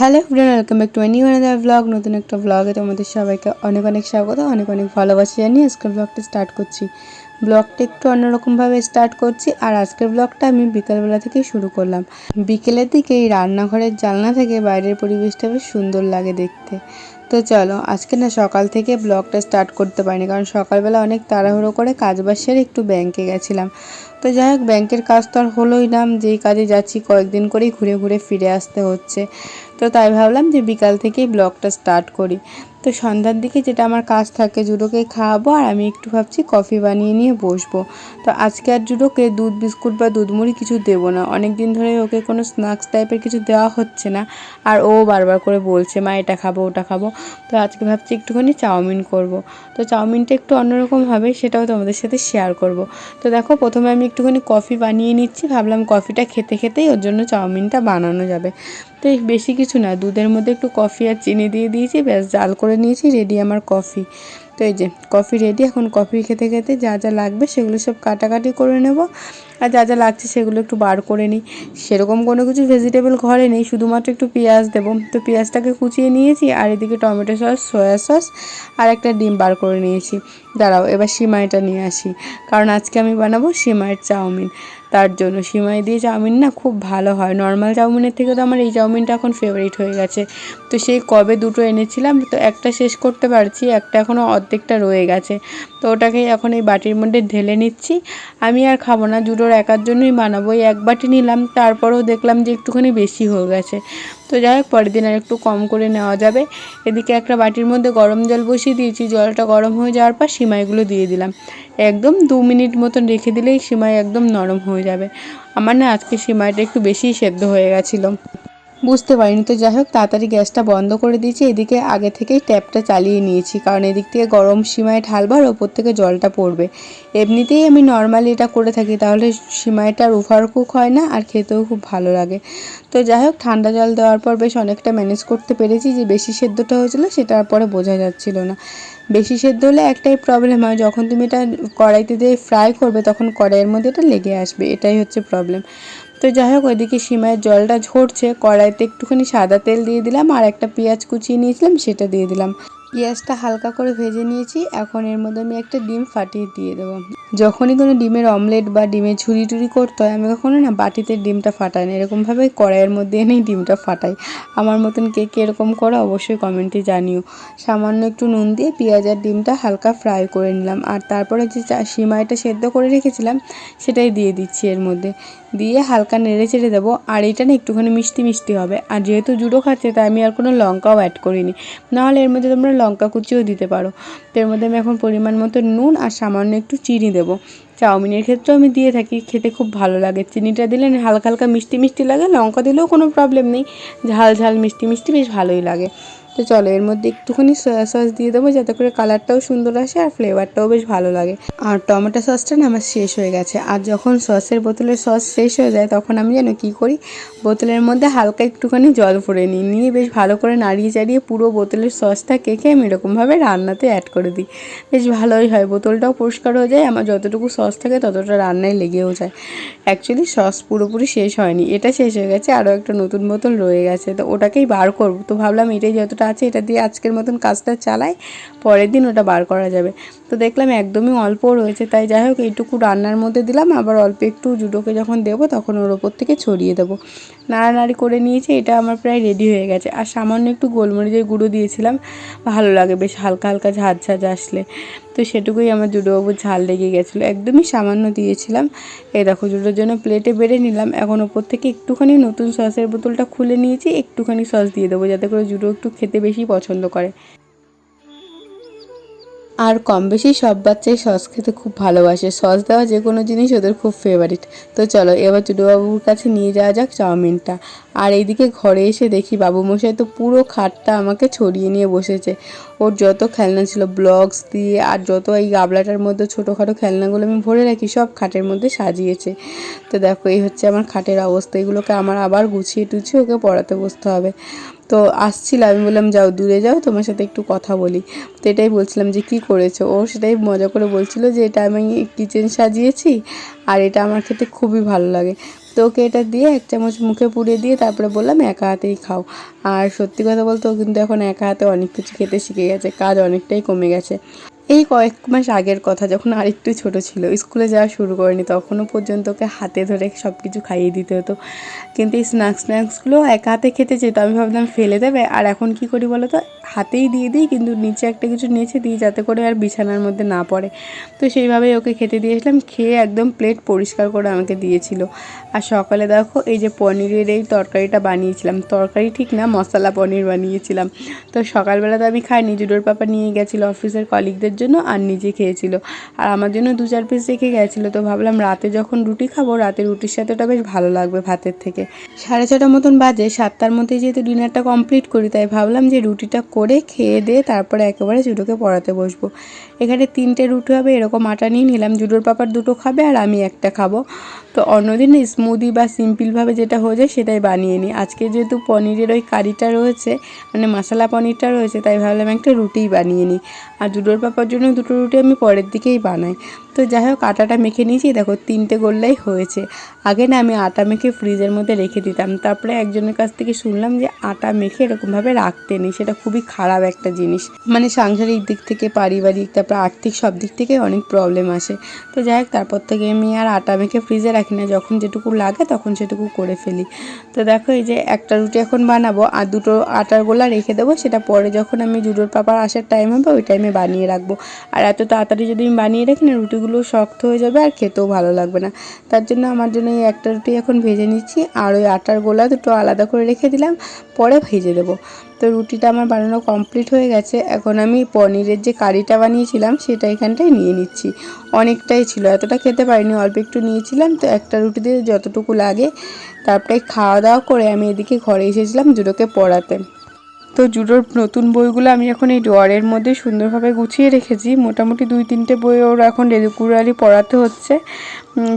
Hello friend welcome back to new another blog নতুন একটা ব্লগে তোমাদের সবাইকে অনেক অনেক স্বাগত, অনেক অনেক ভালোবাসি জানিয়ে আজকের ব্লগটা স্টার্ট করছি। ব্লগটা একটু অন্যরকমভাবে স্টার্ট করছি আর আজকের ব্লগটা আমি বিকালবেলা থেকে শুরু করলাম। বিকেলের দিকে এই রান্নাঘরের জানলা থেকে বাইরের পরিবেশটা বেশ সুন্দর লাগে দেখতে। তো চলো, আজকে না সকাল থেকে ব্লগটা স্টার্ট করতে পারিনি, কারণ সকালবেলা অনেক তাড়াহুড়ো করে কাজ বাসের একটু ব্যাংকে গেছিলাম। তো যাই হোক, ব্যাংকের কাজ তো আর হলোই না, যেই কাজে যাচ্ছি কয়েকদিন করেই ঘুরে ঘুরে ফিরে আসতে হচ্ছে। তো তাই ভাবলাম যে বিকাল থেকেই ব্লগটা স্টার্ট করি। তো সন্ধ্যার দিকে যেটা আমার কাজ থাকে, জুডোকে খাওয়াবো আর আমি একটু ভাবছি কফি বানিয়ে নিয়ে বসবো। তো আজকে আর জুডোকে দুধ, বিস্কুট বা দুধ মুড়ি কিছু দেবো না। অনেক দিন ধরে ওকে কোনো স্ন্যাক্স টাইপের কিছু দেওয়া হচ্ছে না আর ও বারবার করে বলছে, মা, এটা খাব, ওটা খাব। তো আজকে ভাবছি একটুখানি চাউমিন করব। তো চাউমিনটা একটু অন্যরকম হবে, সেটাও তোমাদের সাথে শেয়ার করব। তো দেখো, প্রথমে আমি একটুখানি কফি বানিয়ে নিচ্ছি। ভাবলাম কফিটা খেতে, খেতেই ওর জন্য চাউমিনটা বানানো যাবে। তো বেশি কিছু না, দুধের মধ্যে একটু কফি আর চিনি দিয়ে দিয়েছি, ব্যাস জাল করে নিয়েছি রেডি আমার কফি তো এই যে কফি রেডি এখন কফি খেতে খেতে যা যা লাগবে সেগুলো সব কাটাকাটি করে নেব। আর যা যা লাগছে সেগুলো একটু বার করে নিই। সেরকম কোনো কিছু ভেজিটেবল ঘরে নেই, শুধুমাত্র একটু পেঁয়াজ দেবো। তো পেঁয়াজটাকে কুচিয়ে নিয়েছি আর এদিকে টমেটো সস, সয়া সস আর একটা ডিম বার করে নিয়েছি। দাঁড়াও, এবার সিমাইটা নিয়ে আসি। কারণ আজকে আমি বানাবো সিমাইয়ের চাউমিন। তার জন্য সিমাই দিয়ে চাউমিন না খুব ভালো হয়। নর্মাল চাউমিনের থেকে তো আমার এই চাউমিনটা এখন ফেভারিট হয়ে গেছে। তো সেই কবে দুটো এনেছিলাম, তো একটা শেষ করতে পারছি, একটা এখনও অর্ধেকটা রয়ে গেছে। তো ওটাকেই এখন এই বাটির মধ্যে ঢেলে নিচ্ছি। আমি আর খাব না দুটোর একার জন্যই বানাবো। এই এক বাটি নিলাম, তারপরেও দেখলাম যে একটুখানি বেশি হয়ে গেছে। তো যাই হোক, পরের দিন আর একটু কম করে নেওয়া যাবে। এদিকে একটা বাটির মধ্যে গরম জল বসিয়ে দিয়েছি। জলটা গরম হয়ে যাওয়ার পর সিমাইগুলো দিয়ে দিলাম। একদম দু মিনিট মতন রেখে দিলেই সিমাই একদম নরম হয়ে যাবে। আমার না আজকে সিমাইটা একটু বেশিই সেদ্ধ হয়ে গেছিল। বুঝতে পারিনি। তো যাই হোক, তাড়াতাড়ি গ্যাসটা বন্ধ করে দিয়েছি। এদিকে আগে থেকেই ট্যাপটা চালিয়ে নিয়েছি, কারণ এদিক থেকে গরম সিমাই ঢালবার ওপর থেকে জলটা পড়বে। এমনিতেই আমি নর্মালি এটা করে থাকি, তাহলে সিমাইটা আর ওভার কুক হয় না আর খেতেও খুব ভালো লাগে। তো যাই হোক, ঠান্ডা জল দেওয়ার পর বেশ অনেকটা ম্যানেজ করতে পেরেছি যে বেশি সেদ্ধটা হয়েছিল সেটা আর পরে বোঝা যাচ্ছিল না। বেশি সেদ্ধ হলে একটাই প্রবলেম হয়। যখন তুমি এটা কড়াইতে দিয়ে ফ্রাই করবে, তখন কড়াইয়ের মধ্যে এটা লেগে আসবে। এটাই হচ্ছে প্রবলেম তো যাই হোক, ওইদিকে সিমাইয়ের জলটা ঝরছে। কড়াইতে একটুখানি সাদা তেল দিয়ে দিলাম আর একটা পেঁয়াজ কুচিয়ে নিয়েছিলাম, সেটা দিয়ে দিলাম। পেঁয়াজটা হালকা করে ভেজে নিয়েছি। এখন এর মধ্যে আমি একটা ডিম ফাটিয়ে দিয়ে দেবো। যখনই কোনো ডিমের অমলেট বা ডিমের ঝুরি টুরি করতে হয়, আমি কখনো না বাটিতে ডিমটা ফাটাই না। এরকমভাবে কড়াইয়ের মধ্যে এনেই ডিমটা ফাটাই। আমার মতন কে কে এরকম করে অবশ্যই কমেন্টে জানিও। সামান্য একটু নুন দিয়ে পেঁয়াজ আর ডিমটা হালকা ফ্রাই করে নিলাম। আর তারপরে যে সিমাইটা সেদ্ধ করে রেখেছিলাম, সেটাই দিয়ে দিচ্ছি এর মধ্যে। দিয়ে হালকা নেড়ে চেড়ে দেবো, আর এটা না একটুখানি মিষ্টি মিষ্টি হবে। আর যেহেতু জুড়ো খাচ্ছে, তাই আমি আর কোনো লঙ্কাও অ্যাড করিনি। নাহলে এর মধ্যে তোমরা লঙ্কা কুচিও দিতে পারো। তো এর মধ্যে আমি এখন পরিমাণ মতো নুন আর সামান্য একটু চিনি দেবো। চাউমিনের ক্ষেত্রেও আমি দিয়ে থাকি, খেতে খুব ভালো লাগে। চিনিটা দিলে হালকা হালকা মিষ্টি মিষ্টি লাগে, লঙ্কা দিলেও কোনো প্রবলেম নেই। ঝাল ঝাল মিষ্টি মিষ্টি বেশ ভালোই লাগে। তো চলো, এর মধ্যে একটুখানি সয়া সস দিয়ে দেবো যাতে করে কালারটাও সুন্দর আসে আর ফ্লেভারটাও বেশ ভালো লাগে। আর টমেটো সসটা না আমার শেষ হয়ে গেছে। আর যখন সসের বোতলের সস শেষ হয়ে যায়, তখন আমি যেন কী করি, বোতলের মধ্যে হালকা একটুখানি জল ভরে নিই। নিয়ে বেশ ভালো করে নাড়িয়ে চাড়িয়ে পুরো বোতলের সসটা কেকে আমি এরকমভাবে রান্নাতে অ্যাড করে দিই। বেশ ভালোই হয়, বোতলটাও পরিষ্কার হয়ে যায়, আমার যতটুকু সস থাকে ততটা রান্নায় লেগেও যায়। অ্যাকচুয়ালি সস পুরোপুরি শেষ হয়নি, এটা শেষ হয়ে গেছে, আরও একটা নতুন বোতল রয়ে গেছে, তো ওটাকেই বার করব। তো ভাবলাম এটাই যতটা আছে, এটা দিয়ে আজকের মতন কাজটা চালাই, পরের দিন ওটা বার করা যাবে। তো দেখলাম একদমই অল্প রয়েছে, তাই যাই হোক এইটুকু রান্নার মধ্যে দিলাম, আবার অল্প একটু জুডোকে যখন দেবো তখন ওর ওপর থেকে ছড়িয়ে দেবো। নাড়ানাড়ি করে নিয়েছি, এটা আমার প্রায় রেডি হয়ে গেছে। আর সামান্য একটু গোলমরিচের গুঁড়ো দিয়েছিলাম, ভালো লাগে বেশ হালকা হালকা ঝাঁঝ ঝাঁঝ আসলে। তো সেটুকুই আমার জুডোবাবুর ঝাল লেগে গেছিল। একদমই সামান্য দিয়েছিলাম। এই দেখো, জুডোর জন্য প্লেটে বেড়ে নিলাম। এখন ওপর থেকে একটুখানি নতুন সসের বোতলটা খুলে নিয়েছি। একটুখানি সস দিয়ে দেবো, যাতে করে জুডো একটু খেতে বেশি পছন্দ করে। আর কম বেশি সব বাচ্চাই সস খেতে খুব ভালোবাসে। সস দেওয়া যে কোনো জিনিস ওদের খুব ফেভারিট তো চলো, এবার চুডুবাবুর কাছে নিয়ে যাওয়া যাক চাউমিনটা। আর এইদিকে ঘরে এসে দেখি বাবুমশাই তো পুরো খাটটা আমাকে ছড়িয়ে নিয়ে বসেছে। ওর যত খেলনা ছিল, ব্লগস দিয়ে আর যত এই গাবলাটার মধ্যে ছোটোখাটো খেলনাগুলো আমি ভরে রাখি, সব খাটের মধ্যে সাজিয়েছে। তো দেখো, এই হচ্ছে আমার খাটের অবস্থা। এগুলোকে আমার আবার গুছিয়ে টুছিয়ে ওকে পড়াতে বসতে হবে। তো আসছিল, আমি বললাম, যাও, দূরে যাও, তোমার সাথে একটু কথা বলি। তো এটাই বলছিলাম যে, কি করেছ? ও সেটাই মজা করে বলছিল যে, এটা আমি কিচেন সাজিয়েছি আর এটা আমার খেতে খুবই ভালো লাগে। তো ওকে এটা দিয়ে এক চামচ মুখে পুড়ে দিয়ে তারপরে বললাম, একা হাতেই খাও। আর সত্যি কথা বলতে ও কিন্তু এখন একা হাতে অনেক কিছু খেতে শিখে গেছে, কাজ অনেকটাই কমে গেছে। এই কয়েক মাস আগের কথা, যখন আরেকটু ছোট ছিল, স্কুলে যাওয়া শুরু করেনি, তখনও পর্যন্ত ওকে হাতে ধরে সব কিছু খাইয়ে দিতে হতো। কিন্তু এই স্ন্যাক্স স্ন্যাক্সগুলো এক হাতে খেতে যেত, আমি ভাবলাম ফেলে দেবে, আর এখন কি করি বলো তো হাতেই দিয়ে দিই, কিন্তু নিচে একটা কিছু নিচে দিই যাতে করে আর বিছানার মধ্যে না পড়ে। তো সেইভাবেই ওকে খেতে দিয়েছিলাম খেয়ে একদম প্লেট পরিষ্কার করে আমাকে দিয়েছিল। আর সকালে দেখো, এই যে পনিরের এই তরকারিটা বানিয়েছিলাম। তরকারি ঠিক না, মশলা পনির বানিয়েছিলাম। তো সকালবেলা তো আমি খাইনি, জুডোর পাপা নিয়ে গেছিল অফিসের কলিগদের জন্য আর নিজে খেয়েছিল। আর আমার জন্য দু চার পিস রেখে গেছিল, তো ভাবলাম রাতে যখন রুটি খাব, রাতে রুটির সাথে ওটা বেশ ভালো লাগবে ভাতের থেকে। সাড়ে ছটা মতন বাজে, সাতটার মধ্যে যেহেতু ডিনারটা কমপ্লিট করি, তাই ভাবলাম যে রুটিটা করে খেয়ে দিয়ে তারপরে একেবারে জুডোকে পড়াতে বসবো। এখানে তিনটে রুটি হবে, এরকম আটা নিয়ে নিলাম, জুডোর পাপার দুটো খাবে আর আমি একটা খাব। তো অন্যদিন স্মুদি বা সিম্পলভাবে যেটা হয়ে যায় সেটাই বানিয়ে নিই। আজকে যেহেতু পনিরের ওই কারিটা রয়েছে মানে মশলা পনিরটা রয়েছে, তাই ভাবলাম একটা রুটিই বানিয়ে নিই। আর জুডোর পাপার জন্য দুটো রুটি আমি পরের দিকেই বানাই। তো যাই হোক, আটাটা মেখে নিয়েছি। দেখো, তিনটে গোল্লাই হয়েছে। আগে না আমি আটা মেখে ফ্রিজের মধ্যে রেখে দিতাম। তারপরে একজনের কাছ থেকে শুনলাম যে আটা মেখে এরকমভাবে রাখতে নেই। সেটা খুবই খারাপ একটা জিনিস। মানে সাংসারিক দিক থেকে, পারিবারিক, তারপর আর্থিক সব দিক থেকে অনেক প্রবলেম আসে। তো যাই হোক, তারপর থেকে আমি আর আটা মেখে ফ্রিজে রাখি না। যখন যেটুকু লাগে তখন সেটুকু করে ফেলি। তো দেখো, এই যে একটা রুটি এখন বানাবো আর দুটো আটার গোলা রেখে দেবো। সেটা পরে যখন আমি জুডোর পাপার আসার টাইম হবে, ওই টাইমে বানিয়ে রাখব। আর এত তাড়াতাড়ি যদি আমি বানিয়ে রাখি না, রুটিগুলো শক্ত হয়ে যাবে আর খেতেও ভালো লাগবে না। তার জন্য আমার জন্য এই একটা রুটি এখন ভেজে নিচ্ছি আর ওই আটার গোলা দুটো আলাদা করে রেখে দিলাম, পরে ভেজে দেবো। তো রুটিটা আমার বানানো কমপ্লিট হয়ে গেছে। এখন আমি পনিরের যে কারিটা বানিয়েছিলাম সেটা এখানটায় নিয়ে নিচ্ছি। অনেকটাই ছিল, এতটা খেতে পারিনি, অল্প একটু নিয়েছিলাম। তো একটা রুটি দিয়ে যতটুকু লাগে, তারপরে খাওয়া দাওয়া করে আমি এদিকে ঘরে এসেছিলাম দুটোকে পড়াতে। তো জুডোর নতুন বইগুলো আমি এখন এই ডোয়ারের মধ্যে সুন্দরভাবে গুছিয়ে রেখেছি। মোটামুটি দুই তিনটে বই ওর এখন রেগুলারই পড়াতে হচ্ছে।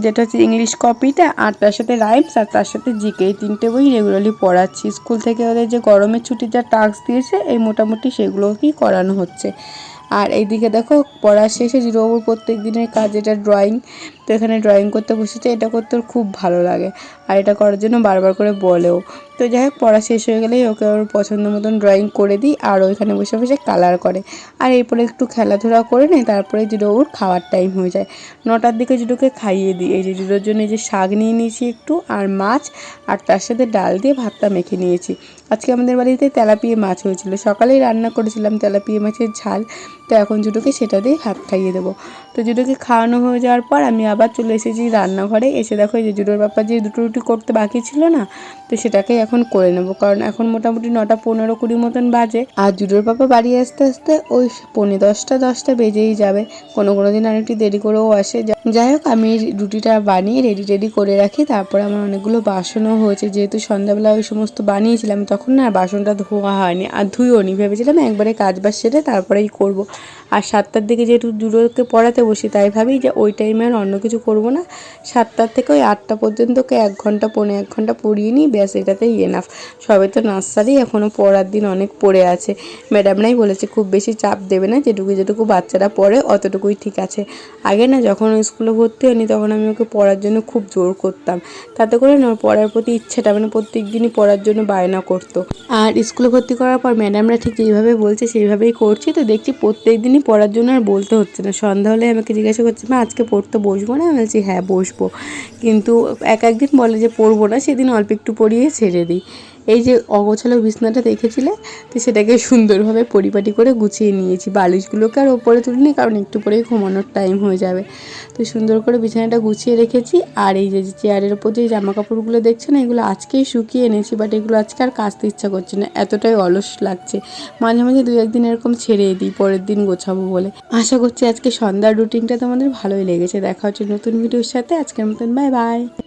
যেটা হচ্ছে ইংলিশ কপিটা আর তার সাথে রাইমস আর তার সাথে জিকে এই তিনটে বই রেগুলারলি পড়াচ্ছি। স্কুল থেকে ওদের যে গরমের ছুটির যা টাস্ক দিয়েছে, এই মোটামুটি সেগুলোকেই করানো হচ্ছে। আর এইদিকে দেখো, পড়া শেষে জিরোবাবুর প্রত্যেক দিনের কাজ, এটা ড্রয়িং তো এখানে ড্রয়িং করতে বসেছে। এটা করতে খুব ভালো লাগে। আর এটা করার জন্য বারবার করে বলেও। তো যাই হোক, পড়া শেষ হয়ে গেলেই ওকে ওর পছন্দ মতন ড্রয়িং করে দিই আর ওইখানে বসে বসে কালার করে। আর এরপরে একটু খেলাধুলা করে নেয় তারপরে জুডো ওর খাওয়ার টাইম হয়ে যায়। নটার দিকে জিরোকে খাইয়ে দিই। এই যে জিরোর জন্য এই যে শাক নিয়ে নিয়েছি একটু আর মাছ, আর তার সাথে ডাল দিয়ে ভাতটা মেখে নিয়েছি। আজকে আমাদের বাড়িতে তেলাপিয়া মাছ হয়েছিল। সকালেই রান্না করেছিলাম তেলাপিয়া মাছের ঝাল। তো এখন জুটোকে সেটা দিয়ে ভাত খাইয়ে দেবো। তো জুটোকে খাওয়ানো হয়ে যাওয়ার পর আমি আবার চলে এসেছি রান্নাঘরে। এসে দেখো এই যে জুটোর বাপ্পা যে দুটো রুটি করতে বাকি ছিল না, তো সেটাকেই এখন করে নেব। কারণ এখন মোটামুটি নটা পনেরো কুড়ি মতন বাজে। আর জুডোর পাপা বাড়ি আসতে আসতে ওই পৌনে দশটা দশটা বেজেই যাবে। কোনো কোনো দিন আর একটু দেরি করেও আসে। যাই হোক, আমি রুটিটা বানিয়ে রেডি রেডি করে রাখি। তারপরে আমার অনেকগুলো বাসনও হয়েছে। যেহেতু সন্ধ্যাবেলা ওই সমস্ত বানিয়েছিলাম, তখন না বাসনটা ধোয়া হয়নি। আর ধুইও নি। ভেবেছিলাম একবারে কাজ বাজ সেরে তারপরেই করব। আর সাতটার দিকে যেহেতু জুডোকে পড়াতে বসি, তাই ভাবি যে ওই টাইমে আর অন্য কিছু করব না। সাতটার থেকে ওই আটটা পর্যন্ত ওকে এক ঘণ্টা, পৌনে এক ঘণ্টা পড়িয়ে নিই। ব্যাস, এটাতেই এনাফ সবে তো নার্সারি এখনও পড়ার দিন অনেক পড়ে আছে। ম্যাডামরাই বলেছে, খুব বেশি চাপ দেবে না, যেটুকু যেটুকু বাচ্চারা পড়ে, অতটুকুই ঠিক আছে। আগে না, যখন স্কুলে ভর্তি হয়নি, তখন আমি ওকে পড়ার জন্য খুব জোর করতাম। তাতে করে না পড়ার প্রতি ইচ্ছেটা মানে প্রত্যেক দিনই পড়ার জন্য বায়না করতো। আর স্কুলে ভর্তি করার পর ম্যাডামরা ঠিক যেইভাবে বলছে, সেইভাবেই করছি। তো দেখছি প্রত্যেক দিনই পড়ার জন্য আর বলতে হচ্ছে না। সন্ধ্যা হলে আমাকে জিজ্ঞাসা করছে, মা, আজকে পড়তে বসবো না? আমি বলছি হ্যাঁ বসবো। কিন্তু এক একদিন বলে যে, পড়ব না। সেদিন অল্প একটু পড়িয়ে ছেড়ে দিই। এই যে অগোছালো বিছনাটা দেখেছিলে? তো সেটাকে সুন্দরভাবে পরিপাটি করে গুছিয়ে নিয়েছি। বালিশগুলোকে আর ওপরে তুলিনি, কারণ একটু পরেই ঘুমানোর টাইম হয়ে যাবে। তো সুন্দর করে বিছানাটা গুছিয়ে রেখেছি। আর এই যে চেয়ারের ওপর যে জামা কাপড়গুলো দেখছ না, এগুলো আজকেই শুকিয়ে এনেছি বাট এগুলো আজকে আর কাচতে ইচ্ছা করছে না। এতটাই অলস লাগছে। মাঝে মাঝে দু একদিন এরকম ছেড়ে দিই, পরের দিন গোছাবো বলে। আশা করছি আজকে সন্ধ্যার রুটিনটা তোমাদের ভালোই লেগেছে। দেখা হচ্ছে নতুন ভিডিওর সাথে। আজকের মতন বাই বাই